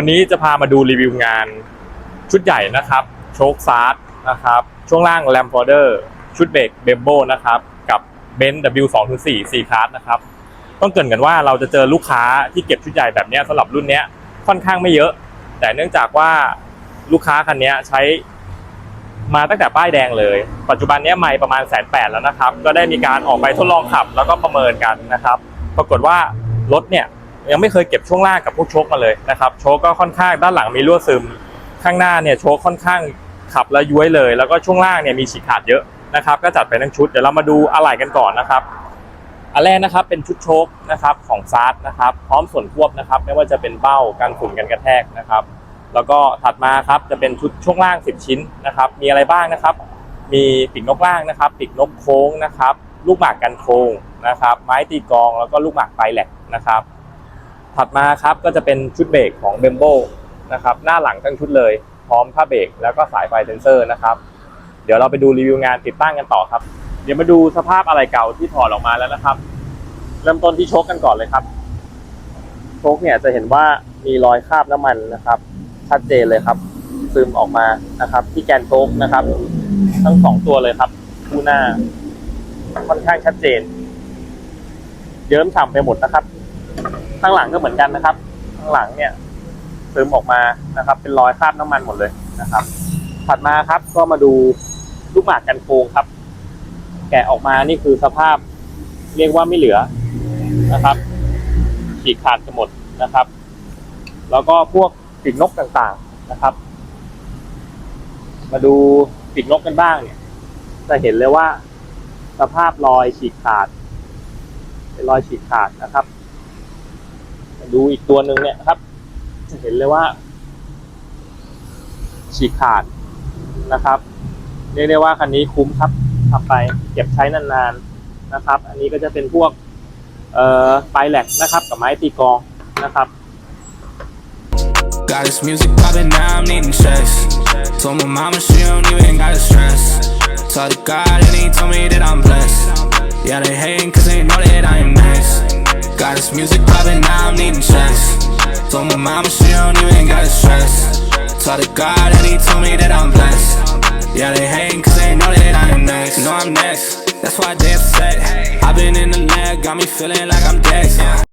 วันนี้จะพามาดูรีวิวงานชุดใหญ่นะครับ โชคซาร์ดนะครับ ช่วงล่างแลมฟอร์เดอร์ชุดเบรกเบมโบนะครับ กับเบนซ์ W204 C Class นะครับ ต้องเกินกันว่าเราจะเจอลูกค้าที่เก็บชุดใหญ่แบบเนี้ยสำหรับรุ่นเนี้ยค่อนข้างไม่เยอะ แต่เนื่องจากว่าลูกค้าคันเนี้ยใช้มาตั้งแต่ป้ายแดงเลย ปัจจุบันเนี้ยไม่ประมาณแสนแปดแล้วนะครับ ก็ได้มีการออกไปทดลองขับแล้วก็ประเมินกันนะครับ ปรากฏว่ารถเนี่ย ยังไม่เคยเก็บช่วงล่างกับพวกโชคมาเลยนะครับโชคก็ค่อนข้างด้านหลังมีรั่วซึม ข้างหน้าเนี่ยโชคค่อนข้างขับแล้วย้วยเลย แล้วก็ช่วงล่างเนี่ยมีฉีกขาดเยอะนะครับ ก็จัดไปทั้งชุดเดี๋ยวเรามาดูอะไหล่กันก่อนนะครับอันแรกนะครับเป็นชุดโชคนะครับของซาร์นะครับ พร้อมส่วนควบนะครับ ไม่ว่าจะเป็นเบ้ากันฝุ่นกันกระแทกนะครับ แล้วก็ถัดมาครับจะเป็นชุดช่วงล่าง 10 ชิ้นนะครับ มีอะไรบ้างนะครับ มีปีกนกล่างนะครับปีกนกโค้งนะครับ ลูกหมากกันโค้งนะครับ ไม้ตีกองแล้วก็ลูกหมากไฟแหลกนะครับ ถัดมาครับก็จะเป็นชุดเบรกของเบมโบนะครับหน้าหลังทั้งชุดเลย พร้อมผ้าเบรกแล้วก็สายไฟเซนเซอร์นะครับ เดี๋ยวเราไปดูรีวิวงานติดตั้งกันต่อครับ เดี๋ยวมาดูสภาพอะไรเก่าที่ถอดออกมาแล้วนะครับ เริ่มต้นที่โชคกันก่อนเลยครับโชคเนี่ยจะเห็นว่ามีรอยคราบน้ำมันนะครับ ชัดเจนเลยครับ ซึมออกมานะครับ ที่แกนโชคนะครับ ทั้งสองตัวเลยครับคู่หน้าค่อนข้างชัดเจน เยิ้มฉ่ำไปหมดนะครับ ข้างหลังก็เหมือนกันนะครับ ข้างหลังเนี่ยซึมออกมานะครับ เป็นรอยคราบน้ำมันหมดเลยนะครับ ถัดมาครับก็มาดูลูกหมากกันโค้งครับ แกะออกมานี่คือสภาพเรียกว่าไม่เหลือนะครับฉีกขาดกันหมดนะครับ แล้วก็พวกปีกนกต่างๆนะครับ มาดูปีกนกกันบ้างเนี่ย จะเห็นเลยว่า สภาพรอยฉีกขาดเป็นรอยฉีกขาดนะครับ ดูอีกตัวหนึ่งเนี่ยครับ จะเห็นเลยว่า ฉีกขาดนะครับเรียกได้ว่าคันนี้คุ้มครับขับไปเก็บใช้นานๆนะครับ อันนี้ก็จะเป็นพวกเอ่อปลายแหลกนะครับ กับไม้ตีกองนะครับ Got this music poppin', now I'm needing checks. Told my mama she don't even gotta stress. Talk to God and he told me that I'm blessed. Yeah, they hating cause they know that I am next. Got this music poppin', now I'm needing checks. Told my mama she don't even gotta stress. Talk to God and he told me that I'm blessed. Yeah, they hating cause they know that I am next. Know I'm next. That's why I dance set. I've been in the leg, got me feeling like I'm Dex.